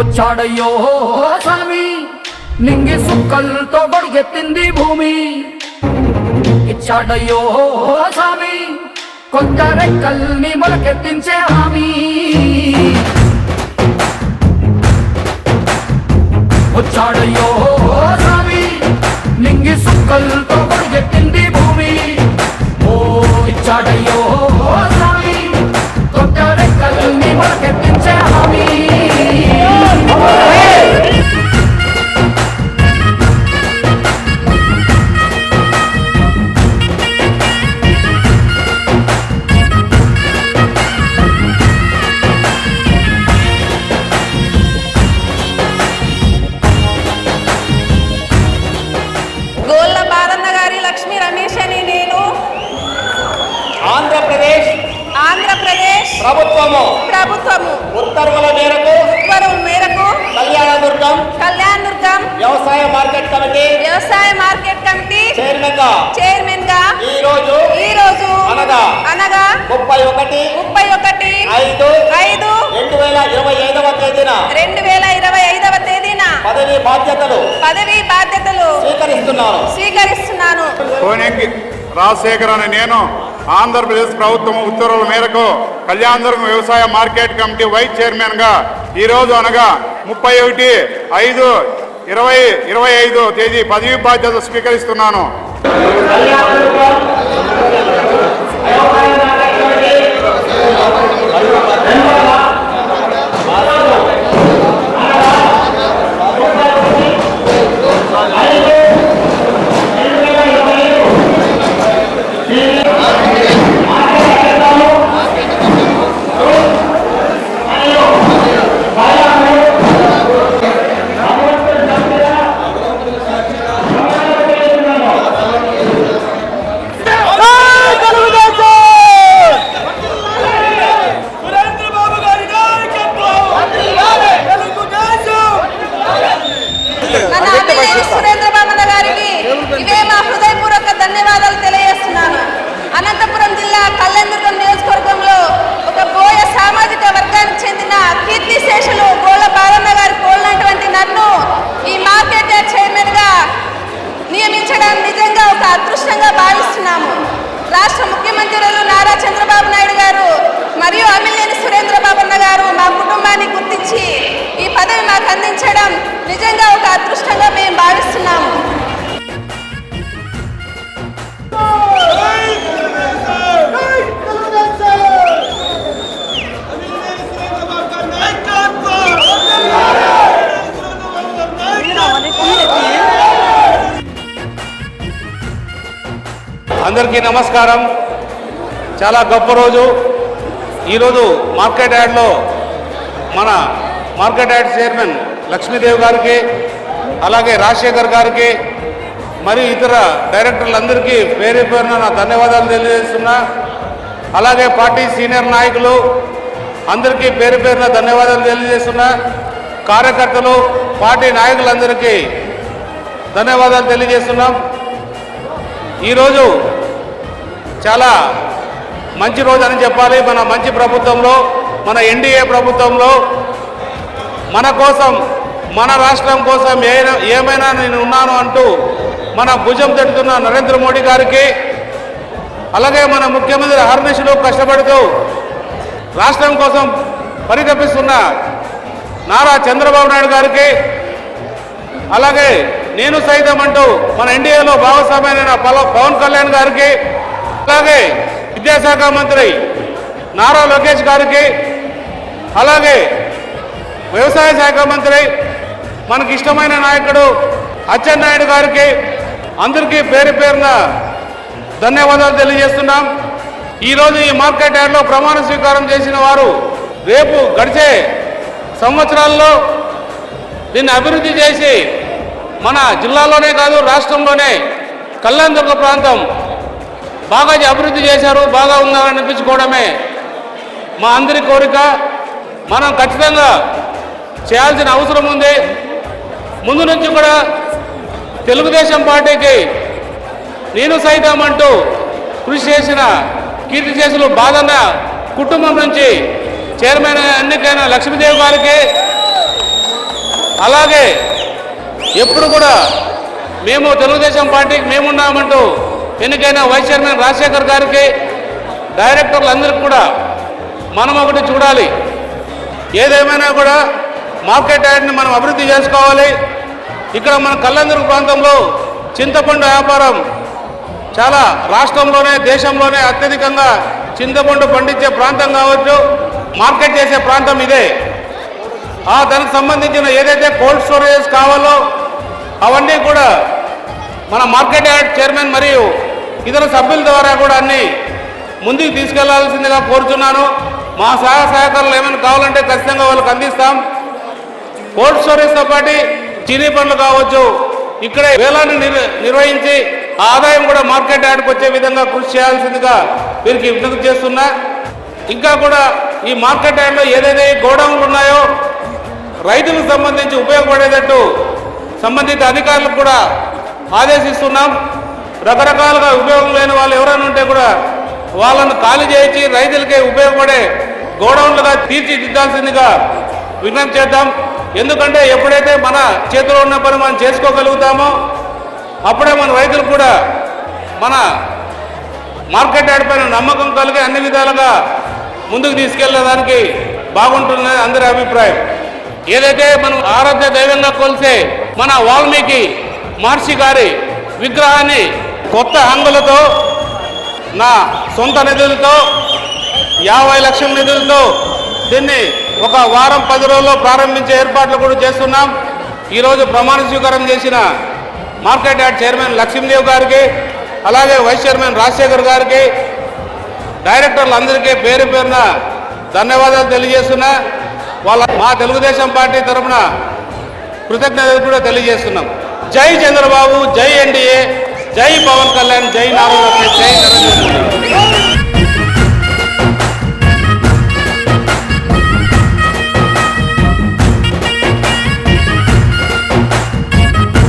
వచ్చాడయ్యో స్వామి నింగి సుక్కలతో గొడిగెత్తింది భూమి. ఇచ్చాడయ్యో స్వామి కొంత రెక్కల్ని మొలకెత్తించే హామీ. వచ్చాడయ్యో స్వామి నింగి సుక్కలతో గొడిగెత్తింది ఆంధ్రప్రదేశ్ ఆంధ్రప్రదేశ్ ప్రభుత్వము. ప్రభుత్వము. ఉత్తర్వుల మేరకు ఉత్తర్వుల మేరకు కళ్యాణదుర్గం కళ్యాణ్ దుర్గం వ్యవసాయ మార్కెట్ కమిటీ వ్యవసాయ మార్కెట్ కమిటీ చైర్మన్గా చైర్మన్గా ఈ రోజు ఈ రోజు అనగా అనగా ముప్పై ఒకటి ముప్పై ఒకటి ఐదు ఐదు రెండు వేల ఇరవై ఐదవ తేదీన రెండు వేల ఇరవై ఐదవ తేదీన పదవి బాధ్యతలు పదవి బాధ్యతలు స్వీకరిస్తున్నాను. స్వీకరిస్తున్నాను. కోనెంగి రాజశేఖర్ అని నేను ఆంధ్రప్రదేశ్ ప్రభుత్వం ఉత్తర్వుల మేరకు కళ్యాణదుర్గం వ్యవసాయ మార్కెట్ కమిటీ వైస్ చైర్మన్గా ఈ రోజు అనగా ముప్పై ఒకటి ఐదు ఇరవై ఇరవై ఐదు తేదీ పదవి బాధ్యత స్వీకరిస్తున్నాను మన అమ్మినేని సురేంద్ర బాబన్న గారికి ఇవే మా హృదయపూర్వక ధన్యవాదాలు తెలియజేస్తున్నాను అనంతపురం జిల్లా కళ్యాణదుర్గం నియోజకవర్గంలో ఒక బోయ సామాజిక వర్గానికి చెందిన కీర్తి శేషులు గోళ్ళ బాలన్న గారి కోల్నటువంటి నన్ను ఈ మార్కెట్ యార్డ్ చైర్మన్గా నియమించడం నిజంగా ఒక అదృష్టంగా భావిస్తున్నాము రాష్ట్ర ముఖ్యమంత్రులు నారా చంద్రబాబు నాయుడు గారు మరియు అమిలేని సురేంద్ర బాబన్న గారు మా కుటుంబాన్ని గుర్తించి ఈ పదవి మాకు అందించడం నిజంగా ఒక అదృష్టంగా మేము భావిస్తున్నాము. అందరికీ నమస్కారం. చాలా గొప్ప రోజు. ఈరోజు మార్కెట్ యార్డ్లో మన మార్కెట్ యార్డ్ చైర్మన్ లక్ష్మీదేవి గారికి అలాగే రాజశేఖర్ గారికి మరియు ఇతర డైరెక్టర్లందరికీ పేరు పేరున నా ధన్యవాదాలు తెలియజేస్తున్నా. అలాగే పార్టీ సీనియర్ నాయకులు అందరికీ పేరు పేరున ధన్యవాదాలు తెలియజేస్తున్నా. కార్యకర్తలు పార్టీ నాయకులందరికీ ధన్యవాదాలు తెలియజేస్తున్నాం. ఈరోజు చాలా మంచి రోజు అని చెప్పాలి మన మంచి ప్రభుత్వంలో మన ఎన్డీఏ ప్రభుత్వంలో. మన కోసం మన రాష్ట్రం కోసం ఏ- ఏమైనా నేను ఉన్నాను అంటూ మన భుజం తట్టుతున్న నరేంద్ర మోడీ గారికి అలాగే మన ముఖ్యమంత్రి హర్నిషులు కష్టపడుతూ రాష్ట్రం కోసం పరితపిస్తున్న నారా చంద్రబాబు నాయుడు గారికి అలాగే నేను సైతం అంటూ మన ఎన్డీఏలో భాగస్వామ్యమైన పవన్ కళ్యాణ్ గారికి అలాగే విద్యాశాఖ మంత్రి నారా లోకేష్ గారికి అలాగే వ్యవసాయ శాఖ మంత్రి మనకి ఇష్టమైన నాయకుడు అచ్చెన్నాయుడు గారికి అందరికీ పేరు పేరున ధన్యవాదాలు తెలియజేస్తున్నాం. ఈరోజు ఈ మార్కెట్ యార్డ్లో ప్రమాణ స్వీకారం చేసిన వారు రేపు గడిచే సంవత్సరాల్లో దీన్ని అభివృద్ధి చేసి మన జిల్లాలోనే కాదు రాష్ట్రంలోనే కళ్యాణదుర్గ ప్రాంతం బాగా అభివృద్ధి చేశారు బాగా ఉందని అనిపించుకోవడమే మా అందరి కోరిక. మనం ఖచ్చితంగా చేయాల్సిన అవసరం ఉంది. ముందు నుంచి కూడా తెలుగుదేశం పార్టీకి నేను సైతం అంటూ కృషి చేసిన కీర్తి చేసులు బాధన్న కుటుంబం నుంచి చైర్మన్ ఎన్నికైన లక్ష్మీదేవి గారికి అలాగే ఎప్పుడు కూడా మేము తెలుగుదేశం పార్టీకి మేమున్నామంటూ ఎన్నికైన వైస్ చైర్మన్ రాజశేఖర్ గారికి డైరెక్టర్లందరికీ కూడా మనం ఒకటి చూడాలి. ఏదేమైనా కూడా మార్కెట్ యార్డ్ని మనం అభివృద్ధి చేసుకోవాలి. ఇక్కడ మన కల్లందరు ప్రాంతంలో చింతపండు వ్యాపారం చాలా రాష్ట్రంలోనే దేశంలోనే అత్యధికంగా చింతపండు పండించే ప్రాంతం కావచ్చు మార్కెట్ చేసే ప్రాంతం ఇదే. ఆ దానికి సంబంధించిన ఏదైతే కోల్డ్ స్టోరేజ్ కావాలో అవన్నీ కూడా మన మార్కెట్ యార్డ్ చైర్మన్ మరియు ఇతర సభ్యుల ద్వారా కూడా అన్ని ముందుకు తీసుకెళ్ళాల్సిందిగా కోరుచున్నాను. మా సహాయ సహకారాలు ఏమైనా కావాలంటే ఖచ్చితంగా వాళ్ళకి అందిస్తాం. కోల్డ్ స్టోరేజ్తో పాటు చీనీ పండ్లు కావచ్చు ఇక్కడే వేలాన్ని నిర్వహించి ఆదాయం కూడా మార్కెట్ యార్డ్కి వచ్చే విధంగా కృషి చేయాల్సిందిగా వీరికి విజ్ఞప్తి చేస్తున్నా. ఇంకా కూడా ఈ మార్కెట్ యార్డ్లో ఏదైతే గోడౌన్లు ఉన్నాయో రైతులకు సంబంధించి ఉపయోగపడేటట్టు సంబంధిత అధికారులకు కూడా ఆదేశిస్తున్నాం. రకరకాలుగా ఉపయోగం లేని వాళ్ళు ఎవరైనా ఉంటే కూడా వాళ్ళను ఖాళీ చేయించి రైతులకే ఉపయోగపడే గోడౌన్లుగా తీర్చిదిద్దాల్సిందిగా విజ్ఞప్తి చేద్దాం. ఎందుకంటే ఎప్పుడైతే మన చేతిలో ఉన్న పని మనం చేసుకోగలుగుతామో అప్పుడే మన రైతులు కూడా మన మార్కెట్ యార్డ్ పైన నమ్మకం కలిగి అన్ని విధాలుగా ముందుకు తీసుకెళ్ళేదానికి బాగుంటుందని అందరి అభిప్రాయం. ఏదైతే మనం ఆరాధ్య దైవంగా కొలిసే మన వాల్మీకి మహర్షి గారి విగ్రహాన్ని కొత్త హంగులతో నా సొంత నిధులతో యాభై లక్షల నిధులతో దీన్ని ఒక వారం పది రోజుల్లో ప్రారంభించే ఏర్పాట్లు కూడా చేస్తున్నాం. ఈరోజు ప్రమాణ స్వీకారం చేసిన మార్కెట్ యార్డ్ చైర్మన్ లక్ష్మీదేవ్ గారికి అలాగే వైస్ చైర్మన్ రాజశేఖర్ గారికి డైరెక్టర్లందరికీ పేరు పేరున ధన్యవాదాలు తెలియజేస్తున్నా. వాళ్ళ మా తెలుగుదేశం పార్టీ తరఫున కృతజ్ఞతలు కూడా తెలియజేస్తున్నాం. జై చంద్రబాబు జై ఎన్డీఏ జై పవన్ కళ్యాణ్ జై నారాయణ జై నరేంద్ర మోడీ